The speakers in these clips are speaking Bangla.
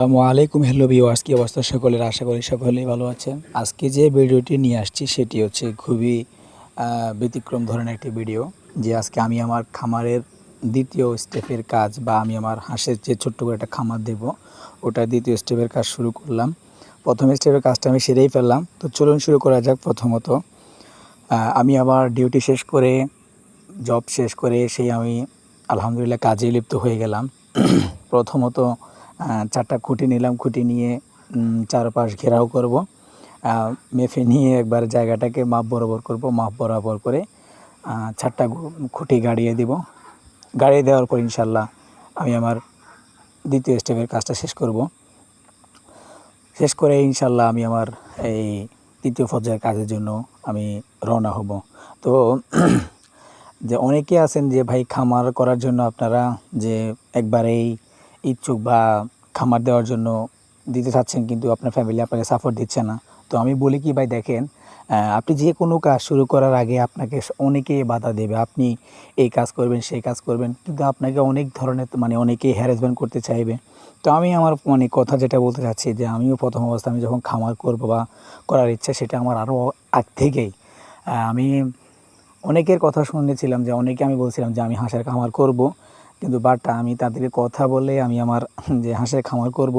আসসালামু আলাইকুম হ্যালো ভিউয়ার্স কি অবস্থা সকলের? আশা করি সকলেই ভালো আছেন। আজকে যে ভিডিওটি নিয়ে আসছি, সেটি হচ্ছে খুবই ব্যতিক্রম ধরনের একটি ভিডিও, যে আজকে আমি আমার খামারের দ্বিতীয় স্টেপের কাজ বা আমি আমার হাঁসের যে ছোট্ট করে একটা খামার দেব, ওটা দ্বিতীয় স্টেপের কাজ শুরু করলাম। প্রথম স্টেপের কাজটা আমি সেরেই ফেললাম। তো চলুন শুরু করা যাক প্রথমত। আমি আমার ডিউটি শেষ করে জব শেষ করে, সেই আমি আলহামদুলিল্লাহ কাজে লিপ্ত হয়ে গেলাম। প্রথমত চারটা খুঁটি নিলাম, খুঁটি নিয়ে চারপাশ ঘেরাও করব। মেফে নিয়ে একবার জায়গাটাকে মাপ বরাবর করব, মাপ বরাবর করে চারটা খুঁটি গাড়িয়ে দিব। গাড়িয়ে দেওয়ার পর ইনশাল্লাহ আমি আমার দ্বিতীয় স্টেপের কাজটা শেষ করব। শেষ করে ইনশাল্লাহ আমি আমার এই তৃতীয় পর্যায়ের কাজের জন্য আমি রওনা হব। তো যে অনেকে আছেন যে ভাই খামার করার জন্য আপনারা যে একবারেই ইচ্ছুক বা খামার দেওয়ার জন্য দিতে চাচ্ছেন কিন্তু আপনার ফ্যামিলি আপনাকে সাপোর্ট দিচ্ছে না। তো আমি বলি কি ভাই দেখেন আপনি যে কোনো কাজ শুরু করার আগে আপনাকে অনেকেই বাধা দেবে। আপনি এই কাজ করবেন, সেই কাজ করবেন, কিন্তু আপনাকে অনেক ধরনের মানে অনেকেই হ্যারাসমেন্ট করতে চাইবে। তো আমি আমার মানে কথা যেটা বলতে চাচ্ছি যে আমিও প্রথম অবস্থা আমি যখন খামার করব বা করার ইচ্ছা সেটা আমার আরও আগ থেকেই। আমি অনেকের কথা শুনেছিলাম যে, অনেকে আমি বলছিলাম যে আমি হাঁসের খামার করব। কিন্তু বাট আমি তাদেরকে কথা বলে আমি আমার যে হাঁসের খামার করব,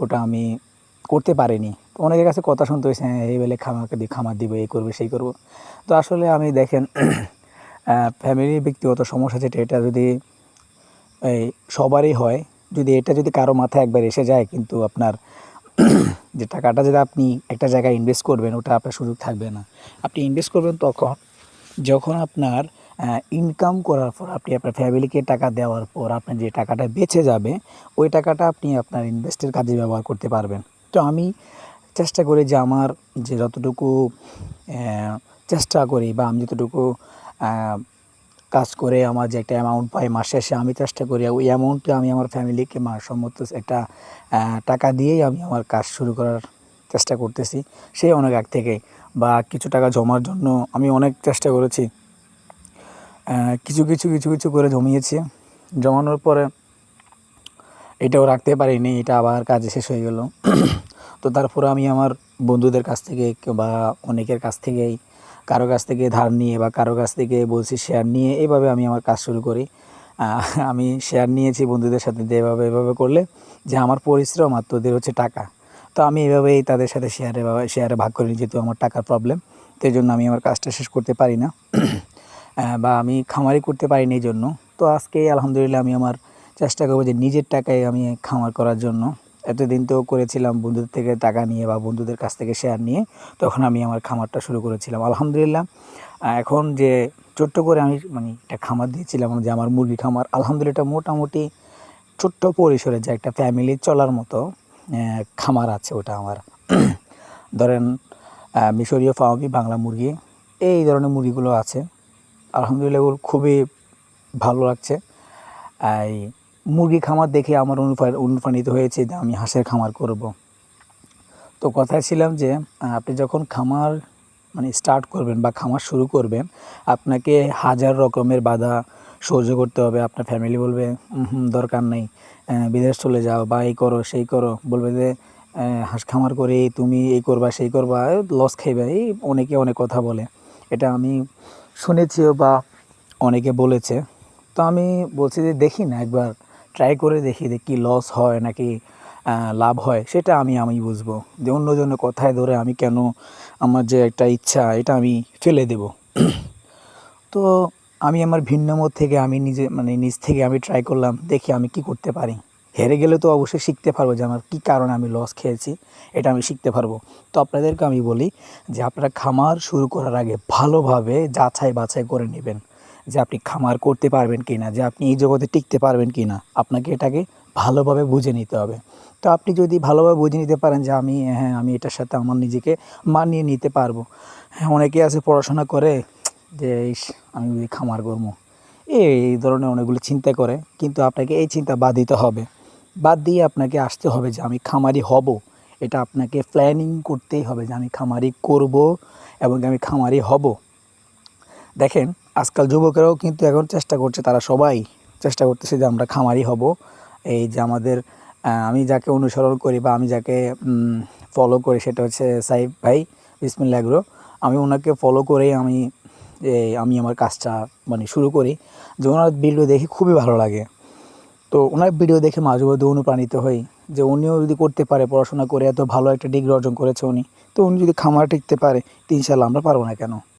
ওটা আমি করতে পারিনি। অনেকের কাছে কথা শুনতে হয়েছে হ্যাঁ এই বেলে খামারকে দিয়ে খামার দিবে, এই করবে, সেই করব। তো আসলে আমি দেখেন ফ্যামিলির ব্যক্তিগত সমস্যা যেটা, এটা যদি এই সবারই হয়, যদি এটা যদি কারও মাথায় একবার এসে যায়, কিন্তু আপনার যে টাকাটা যদি আপনি একটা জায়গায় ইনভেস্ট করবেন, ওটা আপনার সুযোগ থাকবে না। আপনি ইনভেস্ট করবেন তখন, যখন আপনার ইনকাম করার পর আপনি আপনার ফ্যামিলিকে টাকা দেওয়ার পর আপনার যে টাকাটা বেঁচে যাবে, ওই টাকাটা আপনি আপনার ইনভেস্টের কাজে ব্যবহার করতে পারবেন। তো আমি চেষ্টা করি যে আমার যে যতটুকু চেষ্টা করি বা আমি যতটুকু কাজ করে আমার যে একটা অ্যামাউন্ট পাই মাস শেষে, আমি চেষ্টা করি ওই অ্যামাউন্টে আমি আমার ফ্যামিলিকে মাসম্মত একটা টাকা দিয়েই আমি আমার কাজ শুরু করার চেষ্টা করতেছি। সেই অনেক আগ থেকে বা কিছু টাকা জমার জন্য আমি অনেক চেষ্টা করেছি। কিছু কিছু কিছু কিছু করে জমিয়েছি। জমানোর পরে এটাও রাখতে পারিনি, এটা আবার কাজে শেষ হয়ে গেল। তো তারপরে আমি আমার বন্ধুদের কাছ থেকে বা অনেকের কাছ থেকেই, কারও কাছ থেকে ধার নিয়ে বা কারও কাছ থেকে বলছি শেয়ার নিয়ে এভাবে আমি আমার কাজ শুরু করি। আমি শেয়ার নিয়েছি বন্ধুদের সাথে যে এভাবে এভাবে করলে যে আমার পরিশ্রম আর তোদের হচ্ছে টাকা। তো আমি এভাবেই তাদের সাথে শেয়ারে শেয়ারে ভাগ করে যেহেতু আমার টাকার প্রবলেম তো জন্য আমি আমার কাজটা শেষ করতে পারি না। বা আমি খামারি করতে পারিনি এই জন্য। তো আজকে আলহামদুলিল্লাহ আমি আমার চেষ্টা করব যে নিজের টাকায় আমি খামার করার জন্য। এতদিন তো করেছিলাম বন্ধুদের থেকে টাকা নিয়ে বা বন্ধুদের কাছ থেকে শেয়ার নিয়ে, তখন আমি আমার খামারটা শুরু করেছিলাম। আলহামদুলিল্লাহ এখন যে ছোট্ট করে আমি মানে একটা খামার দিয়েছিলাম, যে আমার মুরগি খামার, আলহামদুলিল্লাহ মোটামুটি ছোট্ট পরিসরে যে একটা ফ্যামিলি চলার মতো খামার আছে ওটা আমার। ধরেন মিশরীয় ফার্মি বাংলা মুরগি, এই ধরনের মুরগিগুলো আছে। আলহামদুলিল্লাহ ওগুলো খুবই ভালো লাগছে। এই মুরগি খামার দেখে আমার অনুপ্রা- অনুপ্রাণিত হয়েছে যে আমি হাঁসের খামার করব। তো কথায় ছিলাম যে, আপনি যখন খামার মানে স্টার্ট করবেন বা খামার শুরু করবেন, আপনাকে হাজার রকমের বাধা সহ্য করতে হবে। আপনার ফ্যামিলি বলবে দরকার নেই। বিদেশ চলে যাও বা এই করো, সেই করো। বলবে যে হাঁস খামার করে, তুমি এই করবা, সেই করবা। লস খাইবে। এই অনেকে অনেক কথা বলে। এটা আমি শুনেছিও বা অনেকে বলেছে। তো আমি বলছি যে দেখি না, একবার ট্রাই করে দেখি যে কী লস হয় নাকি লাভ হয়। সেটা আমি আমি বুঝব। যে অন্যজনের কথায় ধরে আমি কেন আমার যে একটা ইচ্ছা, এটা আমি ফেলে দেব। তো আমি আমার ভিন্ন মত থেকে আমি নিজে মানে নিজ থেকে আমি ট্রাই করলাম, দেখি আমি কি করতে পারি। হেরে গেলে তো অবশ্যই শিখতে পারব যে আমার কী কারণে আমি লস খেয়েছি, এটা আমি শিখতে পারব। তো আপনাদেরকে আমি বলি যে আপনারা খামার শুরু করার আগে ভালোভাবে যাচাই বাছাই করে নেবেন যে আপনি খামার করতে পারবেন কি না যে আপনি এই জগতে টিকতে পারবেন কি না আপনাকে এটাকে ভালোভাবে বুঝে নিতে হবে। তো আপনি যদি ভালোভাবে বুঝে নিতে পারেন যে আমি হ্যাঁ আমি এটার সাথে আমার নিজেকে মানিয়ে নিতে পারব। হ্যাঁ অনেকে আছে পড়াশোনা করে যে আমি খামার করব। এই এই ধরনের অনেকগুলো চিন্তা করে, কিন্তু আপনাকে এই চিন্তা বাদ দিতে হবে। বাদ দিয়ে আপনাকে আসতে হবে যে আমি খামারি হব। এটা আপনাকে প্ল্যানিং করতেই হবে যে আমি খামারি করব এবং আমি খামারি হব। দেখেন, আজকাল যুবকেরাও কিন্তু এখন চেষ্টা করছে, তারা সবাই চেষ্টা করতেছে যে আমরা খামারি হব। এই যে আমাদের আমি যাকে অনুসরণ করি বা আমি যাকে ফলো করি সেটা হচ্ছে সাইফ ভাই বিসমিল্লা এগ্রো আমি ওনাকে ফলো করেই আমি আমি আমার কাজটা মানে শুরু করি। যে ওনার ভিডিও দেখে খুবই ভালো লাগে। তো ওনার ভিডিও দেখে মাঝে মধ্যে অনুপ্রাণিত হই যে উনিও যদি করতে পারে পড়াশোনা করে এত ভালো একটা ডিগ্রি অর্জন করেছে উনি, তো উনি যদি খামার টিকতে পারে তো ইনশাল্লাহ আমরা পারব না কেন?